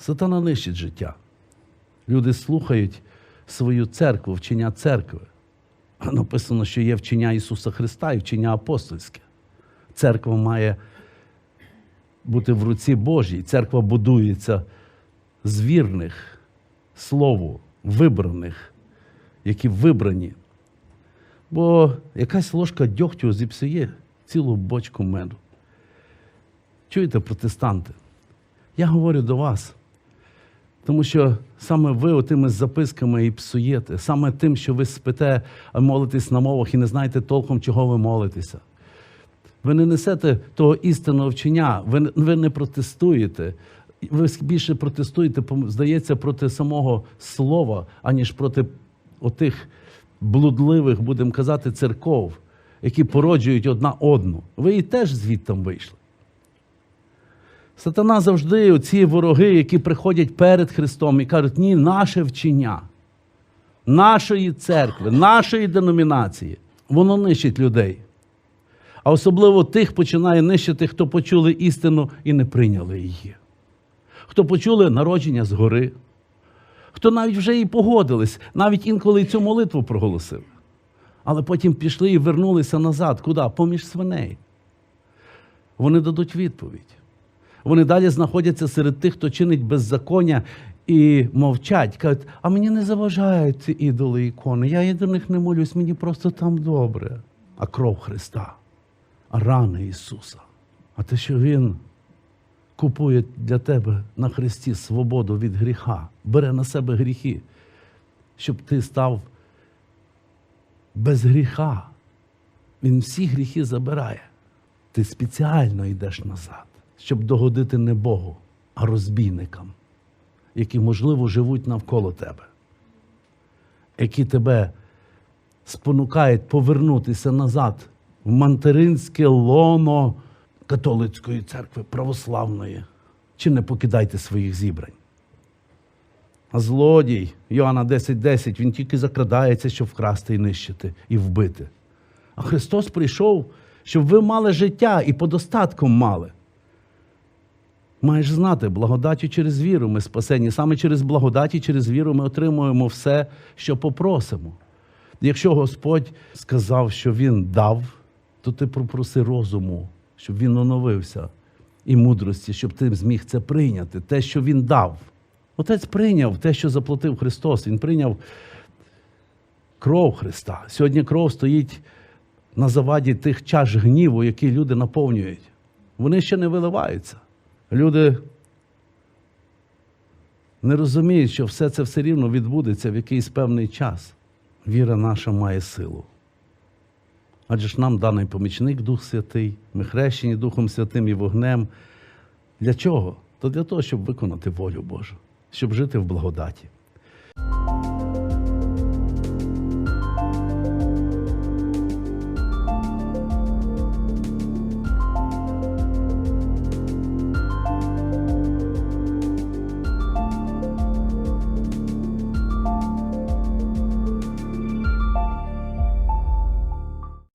Сатана нищить життя. Люди слухають свою церкву, вчення церкви. Написано, що є вчення Ісуса Христа і вчення апостольське. Церква має бути в руці Божій. Церква будується з вірних слову, вибраних, які вибрані. Бо якась ложка дьогтю зіпсує цілу бочку меду. Чуєте, протестанти? Я говорю до вас, тому що саме ви отими записками і псуєте, саме тим, що ви спите, молитесь на мовах і не знаєте толком, чого ви молитеся. Ви не несете того істинного вчення, ви, ви не протестуєте. Ви більше протестуєте, здається, проти самого слова, аніж проти отих блудливих, будемо казати, церков, які породжують одна одну. Ви і теж звідтам вийшли. Сатана завжди оці вороги, які приходять перед Христом і кажуть, ні, наше вчення, нашої церкви, нашої деномінації, воно нищить людей. А особливо тих починає нищити, хто почули істину і не прийняли її. Хто почули народження згори, хто навіть вже і погодились, навіть інколи і цю молитву проголосили. Але потім пішли і вернулися назад. Куди? Поміж свиней. Вони дадуть відповідь. Вони далі знаходяться серед тих, хто чинить беззаконня і мовчать. Кажуть, а мені не заважають ці ідоли ікони. Я до них не молюсь, мені просто там добре. А кров Христа, а рани Ісуса. А те, що Він купує для тебе на Христі свободу від гріха, бере на себе гріхи, щоб ти став без гріха. Він всі гріхи забирає. Ти спеціально йдеш назад, щоб догодити не Богу, а розбійникам, які, можливо, живуть навколо тебе, які тебе спонукають повернутися назад в материнське лоно католицької церкви, православної. Чи не покидайте своїх зібрань? А злодій, Йоанна 10.10, він тільки закрадається, щоб вкрасти і нищити, і вбити. А Христос прийшов, щоб ви мали життя і подостатком мали. Маєш знати, благодаттю через віру ми спасені. Саме через благодать і через віру ми отримуємо все, що попросимо. Якщо Господь сказав, що Він дав, то ти попроси розуму, щоб він оновився, і мудрості, щоб ти зміг це прийняти, те, що Він дав. Отець прийняв те, що заплатив Христос. Він прийняв кров Христа. Сьогодні кров стоїть на заваді тих чаш гніву, які люди наповнюють. Вони ще не виливаються. Люди не розуміють, що все це все рівно відбудеться в якийсь певний час. Віра наша має силу. Адже ж нам даний помічник Дух Святий, ми хрещені Духом Святим і вогнем. Для чого? То для того, щоб виконати волю Божу, щоб жити в благодаті.